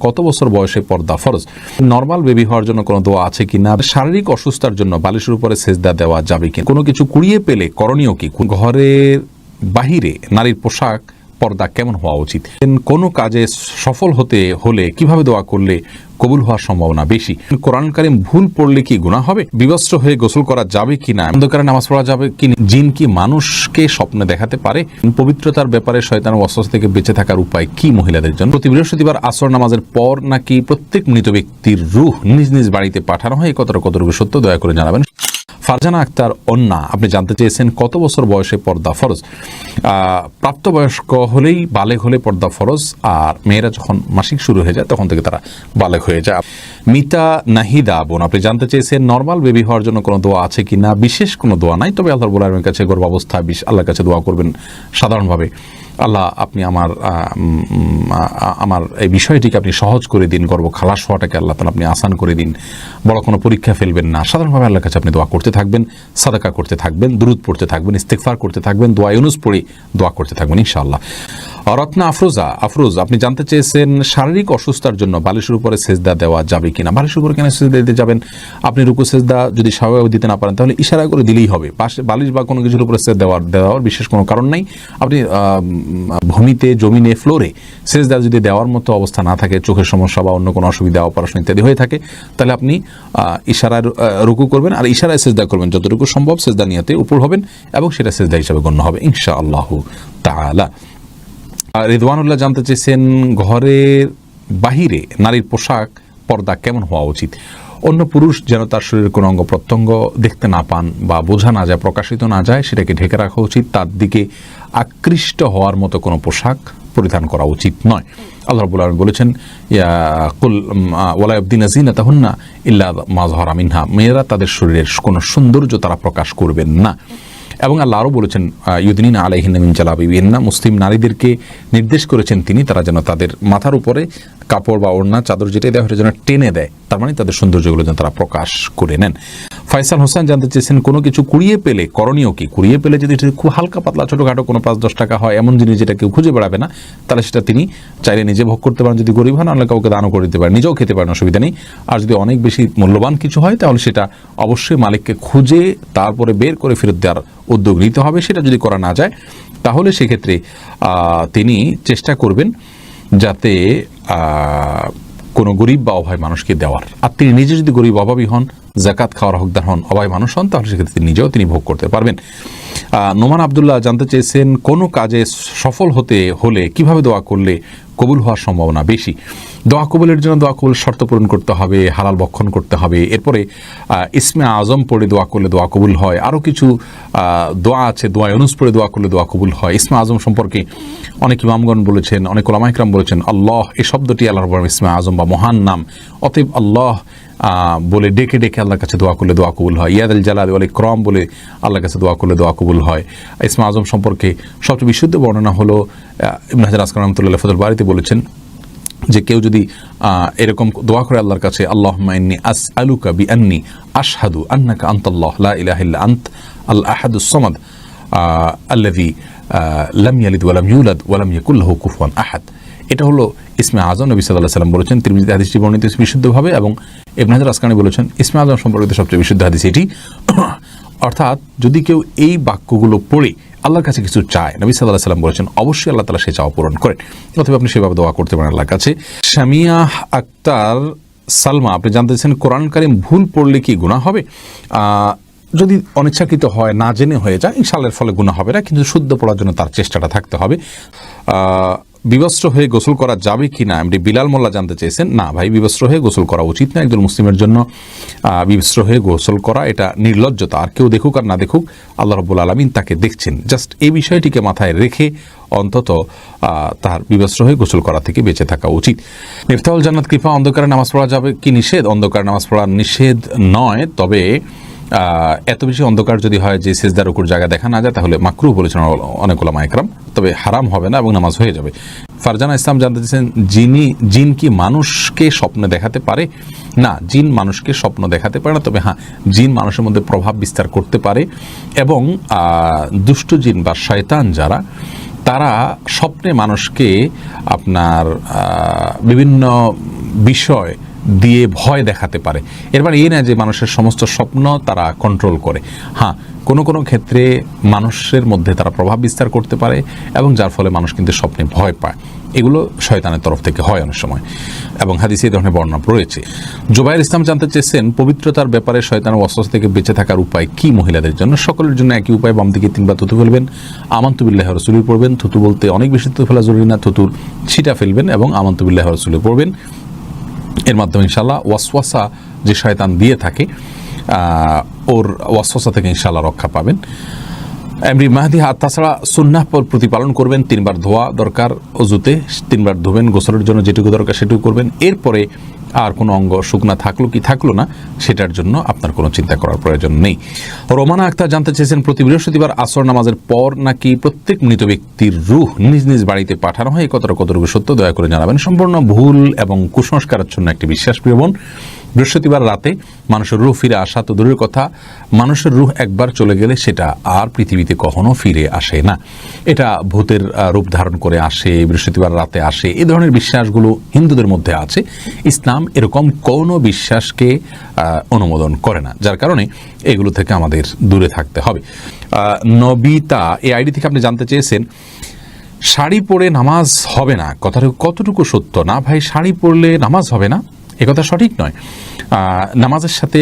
কত বছর বয়সে পর্দা ফরজ? নর্মাল বেবি হওয়ার জন্য কোনো দোয়া আছে কি না? শারীরিক অসুস্থার জন্য বালিশের উপরে সেজদা দেওয়া যাবে কি কোনো কিছু কুড়িয়ে পেলে করণীয় কি? ঘরের বাহিরে নারীর পোশাক পর্দা কেমন হওয়া উচিত? কোনো কাজে সফল হতে হলে কীভাবে দোয়া করলে কবুল হওয়ার সম্ভাবনা বেশি? কোরআন কারিম ভুল পড়লে কি গুণা হবে? বিবস্ত্র হয়ে গোসল করা যাবে কি না? অন্ধকারে নামাজ পড়া যাবে কি জিন কি মানুষকে স্বপ্নে দেখাতে পারে? পবিত্রতার ব্যাপারে শয়তান ওয়াসওয়াসা থেকে বেঁচে থাকার উপায় কি মহিলাদের জন্য? প্রতি বৃহস্পতিবার আসর নামাজের পর নাকি প্রত্যেক মৃত ব্যক্তির রুহ নিজ নিজ বাড়িতে পাঠানো হয়? কতটা কতটুকু সত্য? দয়া করে জানাবেন। ফারজানা আক্তার অন্না, আপনি জানতে চেয়েছেন কত বছর বয়সে পর্দা ফরজ? প্রাপ্তবয়স্ক হলেই বালেগ হলে পর্দা ফরজ, আর মেয়েরা যখন মাসিক শুরু হয়ে যায়, তখন থেকে তারা বালেগ হয়ে যায়। মিতা নাহিদা বোন, আপনি জানতে চেয়েছেন নর্মাল বেবি হওয়ার জন্য কোনো দোয়া আছে কি না বিশেষ কোনো দোয়া নাই, তবে আল্লাহর বোলার কাছে গর্ভাবস্থা বিশ আল্লাহর কাছে দোয়া করবেন সাধারণভাবে। আল্লাহ আপনি আমার আমার এই বিষয়টিকে আপনি সহজ করে দিন, গর্ব খালাস হওয়াটাকে আল্লাহ তালা আপনি আসান করে দিন। বড় কোনো পরীক্ষা ফেলবেন না। সাধারণভাবে আল্লাহর কাছে আপনি দোয়া করতে থাকবেন, সাদাকা করতে থাকবেন, দুরুদ পড়তে থাকবেন ইস্তেকফার করতে থাকবেন, দোয়া ইউনুস পড়ে দোয়া করতে থাকবেন, ইনশাআল্লাহ। রত্না আফরোজা। আফরোজ, আপনি জানতে চেয়েছেন শারীরিক অসুস্থার জন্য বালিশের উপরে সেজদা দেওয়া যাবে কিনা? বালিশের উপরে কেন সেজদা দিতে যাবেন? আপনি রুকু সেজদা যদি স্বাভাবিক দিতে না পারেন, তাহলে ইশারা করে দিলেই হবে। পাশে বালিশ বা কোনো কিছুর উপরে সেজ দেওয়ার দেওয়ার বিশেষ কোনো কারণ নাই। আপনি ভূমিতে, জমিনে ফ্লোরে সেজদা যদি দেওয়ার মতো অবস্থা না থাকে, চোখের সমস্যা বা অন্য কোনো অসুবিধা অপারেশন ইত্যাদি হয়ে থাকে, তাহলে আপনি ইশারায় রুকু করবেন আর ইশারায় সেজদা করবেন। যতটুকু সম্ভব সেজদা নিয়তে উপর হবেন এবং সেটা সেজদা হিসাবে গণ্য হবে ইনশা আল্লাহ আর রিদওয়ানুল্লাহ জানতে চেয়েছেন ঘরের বাহিরে নারীর পোশাক, পর্দা কেমন হওয়া উচিত? অন্য পুরুষ যেন তার শরীরের কোনো অঙ্গ প্রত্যঙ্গ দেখতে না পান বা বোঝা না যায়, প্রকাশিত না যায়, সেটাকে ঢেকে রাখা উচিত। তার দিকে আকৃষ্ট হওয়ার মতো কোনো পোশাক পরিধান করা উচিত নয়। আল্লাহ রবুল আলম বলেছেন কুল ওয়ালায়ুদ্দিন আজিনা তাহুন্না ইল্লা মাজহরা মিনহা। মেয়েরা তাদের শরীরের কোনো সৌন্দর্য তারা প্রকাশ করবেন না। এবং আল্লাহ আরও বলেছেন ইউদিন আলাইহিন জালাবিবিন্না মুসলিম নারীদেরকে নির্দেশ করেছেন, তিনি তারা যেন তাদের মাথার উপরে কাপড় বা ওড়না, চাদর যেটাই দেওয়া হয় যেন টেনে দেয়। তার মানে তাদের সৌন্দর্যগুলো যেন তারা প্রকাশ করে নেন। ফয়সাল হোসেন জানতে চেয়েছেন, কোনো কিছু কুড়িয়ে পেলে, করণীয় কি? কুড়িয়ে পেলে যদি খুব হালকা পাতলা, ছোটোখাটো কোনো পাঁচ, দশ টাকা হয়, এমন জিনিস যেটা কেউ খুঁজে বেড়াবে না, তাহলে সেটা তিনি চাইলে নিজে ভোগ করতে পারেন। যদি গরিব হন নাহলে কাউকে দানও করে দিতে পারেন। নিজেও খেতে পারেন, অসুবিধা নেই। আর যদি অনেক বেশি মূল্যবান কিছু হয়, তাহলে সেটা অবশ্যই মালিককে খুঁজে, তারপরে বের করে ফেরত দেওয়ার উদ্যোগ নিতে হবে। সেটা যদি করা না যায়, তাহলে সেক্ষেত্রে তিনি চেষ্টা করবেন যাতে কোনো গরিব বা অভয় মানুষকে দেওয়ার। আর তিনি নিজে যদি গরিব, অভাবী হন জাকাত খাওয়ার হকদার হন অভয় মানুষ হন, তাহলে সেক্ষেত্রে তিনি নিজেও তিনি ভোগ করতে পারবেন। নোমান আবদুল্লাহ জানতে চেয়েছেন, কোনো কাজে সফল হতে হলে কীভাবে দোয়া করলে কবুল হওয়ার সম্ভাবনা বেশি? দোয়া কবুলের জন্য দোয়া কবুল শর্ত পূরণ করতে হবে, হালাল বক্ষণ করতে হবে। এরপরে ইসমে আজম পড়ে দোয়া করলে দোয়া কবুল হয়। আরও কিছু দোয়া আছে, দোয়া অনুস পড়ে দোয়া করলে দোয়া কবুল হয়। ইসমে আজম সম্পর্কে অনেক ইমামগণ বলেছেন, অনেক ওলামাইকরাম বলেছেন, আল্লাহ এই শব্দটি আল্লাহ রব্বুল ইসমে আজম বা মহান নাম। অতএব আল্লাহ বলে ডেকে ডেকে আল্লাহর কাছে দোয়া করলে দোয়া কবুল হয়। ইয়াদ আল জালাল ওয়াল ক্রম বলে আল্লাহর কাছে দোয়া করলে দোয়া কবুল হয়। ইসমা আজম সম্পর্কে সবচেয়ে বিশুদ্ধ বর্ণনা হলো ইবনে হাজার রহমতুল্লাহ ফজল বাড়িতে বলেছেন যে কেউ যদি এরকম দোয়া করে আল্লাহর কাছে আল্লাহ মাইন্নি আস আলুকা বি আন্নি আশহাদু আন্নাকা আন্তাল্লাহ, লা ইলাহা ইল্লা আন্ত, আল আহাদুস সামাদ আল্লাযী লাম ইয়ালিদ ওয়া লাম ইউলাদ ওয়া লাম ইয়াকুল আহাদ। এটা হলো ইসমে আজম নবী সাল্লাহ সাল্লাম বলেছেন। তিনি হাদিসটি বর্ণিত বিশুদ্ধভাবে এবং ইবনে হাজার আসকানি বলেছেন, ইসমে আজম সম্পর্কিত সবচেয়ে বিশুদ্ধ হাদিস এটি। অর্থাৎ যদি কেউ এই বাক্যগুলো পড়ে আল্লাহর কাছে কিছু চায়। নবী সাল্লাহ সাল্লাম বলেছেন, অবশ্যই আল্লাহ তালা সে চাওয়া পূরণ করেন। অথবা আপনি সেভাবে দোয়া করতে পারেন আল্লাহর কাছে। শামিয়া আক্তার সালমা, আপনি জানতে চাইছেন কোরআন কারিম ভুল পড়লে কি গুণা হবে? যদি অনিচ্ছাকৃত হয়, না জেনে হয়ে যায় ইনশাল্লাহর ফলে গুণা হবে না, কিন্তু শুদ্ধ পড়ার জন্য তার চেষ্টাটা থাকতে হবে। বিবস্ত্র হয়ে গোসল করা যাবে কি না এমনি বিলাল মোল্লা জানতে চেয়েছেন, না ভাই, বিবস্ত্র হয়ে গোসল করা উচিত না। একজন মুসলিমের জন্য বিবস্ত্র হয়ে গোসল করা এটা নির্লজ্জতা। আর কেউ দেখুক আর না দেখুক, আল্লাহ রব্বুল আলমিন তাকে দেখছেন। জাস্ট এই বিষয়টিকে মাথায় রেখে অন্তত তার বিবস্ত্র হয়ে গোসল করা থেকে বেঁচে থাকা উচিত। মিফতাউল জান্নাত কৃপা, অন্ধকারে নামাজ পড়া যাবে কি নিষেধ? অন্ধকারে নামাজ পড়া নিষেধ নয়, তবে এত বেশি অন্ধকার যদি হয় যে সেজদার উপর জায়গা দেখা না যায়, তাহলে মাকরু বলেছেন অনেক অনেকগুলো মাইকরাম তবে হারাম হবে না এবং নামাজ হয়ে যাবে। ফারজানা ইসলাম জানতে চাইছেন যিনি জিন কি মানুষকে স্বপ্নে দেখাতে পারে? না, জিন মানুষকে স্বপ্ন দেখাতে পারে না, তবে হ্যাঁ জিন মানুষের মধ্যে প্রভাব বিস্তার করতে পারে এবং দুষ্ট জিন বা শয়তান যারা, তারা স্বপ্নে মানুষকে আপনার বিভিন্ন বিষয় দিয়ে ভয় দেখাতে পারে। এর মানে এই না যে মানুষের সমস্ত স্বপ্ন তারা কন্ট্রোল করে। হ্যাঁ কোনো কোনো ক্ষেত্রে মানুষের মধ্যে তারা প্রভাব বিস্তার করতে পারে এবং যার ফলে মানুষ কিন্তু স্বপ্নে ভয় পায়। এগুলো শয়তানের তরফ থেকে হয় অনেক সময়। এবং হাদিসে এই ধরনের বর্ণনা রয়েছে। জোবাইর ইসলাম জানতে চেয়েছেন, পবিত্রতার ব্যাপারে শয়তানের অস্বস্থ থেকে বেঁচে থাকার উপায় কি মহিলাদের জন্য? সকলের জন্য একই উপায়, বাম দিকে তিনবার থুতু ফেলবেন। আমন্তবিল্লাহ রসুলি পড়বেন। থুতু বলতে অনেক বেশি থুতু ফেলা জরুরি না। থুতুর ছিটা ফেলবেন এবং আমন্তবিল্লাহ রসুলি পড়বেন। এর মাধ্যমে ইনশাল্লাহ ওয়াসওয়াসা যে শয়তান দিয়ে থাকে ওর ওয়াসওয়াসা থেকে ইনশাল্লাহ রক্ষা পাবেন। এমরি মাহাদি হাত তাছাড়া সুন্নাহ পর প্রতিপালন করবেন, তিনবার ধোয়া দরকার, অজুতে তিনবার ধোবেন, গোসলের জন্য যেটুকু দরকার সেটুকু করবেন। এরপরে আর কোনো অঙ্গ শুকনা থাকল কি থাকল না, সেটার জন্য আপনার কোনো চিন্তা করার প্রয়োজন নেই। রোমানা আক্তার জানতে চেয়েছেন, প্রতি বৃহস্পতিবার আসর নামাজের পর নাকি প্রত্যেক মৃত ব্যক্তির রুহ নিজ নিজ বাড়িতে পাঠানো হয়। এই কথাটা কতটুকু সত্য, দয়া করে জানাবেন। সম্পূর্ণ ভুল এবং কুসংস্কারাচ্ছন্ন একটি বিশ্বাস প্রিয় বোন। বৃহস্পতিবার রাতে মানুষের রুহ ফিরে আসা তো দূরের কথা, মানুষের রুহ একবার চলে গেলে সেটা আর পৃথিবীতে কখনো ফিরে আসে না। এটা ভূতের রূপ ধারণ করে আসে, বৃহস্পতিবার রাতে আসে, এ ধরনের বিশ্বাসগুলো হিন্দুদের মধ্যে আছে। ইসলাম এরকম কোনো বিশ্বাসকে অনুমোদন করে না, যার কারণে এগুলো থেকে আমাদের দূরে থাকতে হবে। নবিতা, এই আইডি থেকে আপনি জানতে চেয়েছেন, শাড়ি পরে নামাজ হবে না কথাটা কতটুকু সত্য? না ভাই, শাড়ি পরলে নামাজ হবে না? এ কথা সঠিক নয়। নামাজের সাথে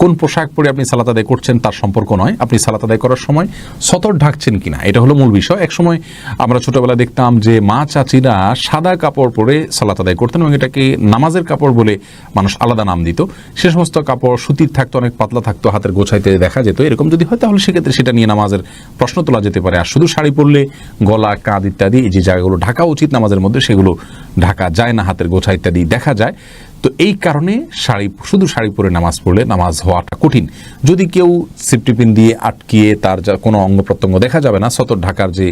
কোন পোশাক পরে আপনি সালাত আদায় করছেন তার সম্পর্ক নয়। আপনি সালাত আদায় করার সময় সতর ঢাকছেন কিনা, এটা হলো মূল বিষয়। এক সময় আমরা ছোটবেলায় দেখতাম যে মা চাচিরা সাদা কাপড় পরে সালাত আদায় করতেন এবং এটাকে নামাজের কাপড় বলে মানুষ আলাদা নাম দিত। সে সমস্ত কাপড় সুতির থাকতো, অনেক পাতলা থাকতো, হাতের গোছাইতে দেখা যেত। এরকম যদি হয়, তাহলে সেক্ষেত্রে সেটা নিয়ে নামাজের প্রশ্ন তোলা যেতে পারে। আর শুধু শাড়ি পরলে গলা, কাঁধ ইত্যাদি, এই যে জায়গাগুলো ঢাকা উচিত নামাজের মধ্যে, সেগুলো ঢাকা যায় না, হাতের গোছা ইত্যাদি দেখা যায়। তো এই কারণে শাড়ি, শুধু শাড়ি পরে নামাজ পড়লে নামাজ হওয়াটা কঠিন। যদি কেউ সিপটিপিন দিয়ে আটকিয়ে তার যা কোনো অঙ্গ প্রত্যঙ্গ দেখা যাবে না, সতর ঢাকার যে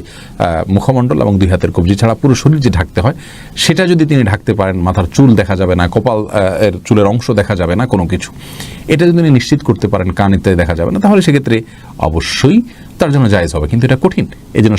মুখমণ্ডল এবং দুই হাতের কবজি ছাড়া পুরো শরীর যে ঢাকতে হয়, সেটা যদি তিনি ঢাকতে পারেন, মাথার চুল দেখা যাবে না, কপাল এর চুলের অংশ দেখা যাবে না কোনো কিছু, এটা যদি তিনি নিশ্চিত করতে পারেন কান ইত্যাদি দেখা যাবে না, তাহলে সেক্ষেত্রে অবশ্যই তার জন্য জায়েজ হবে। কিন্তু এটা কঠিন। এই জন্য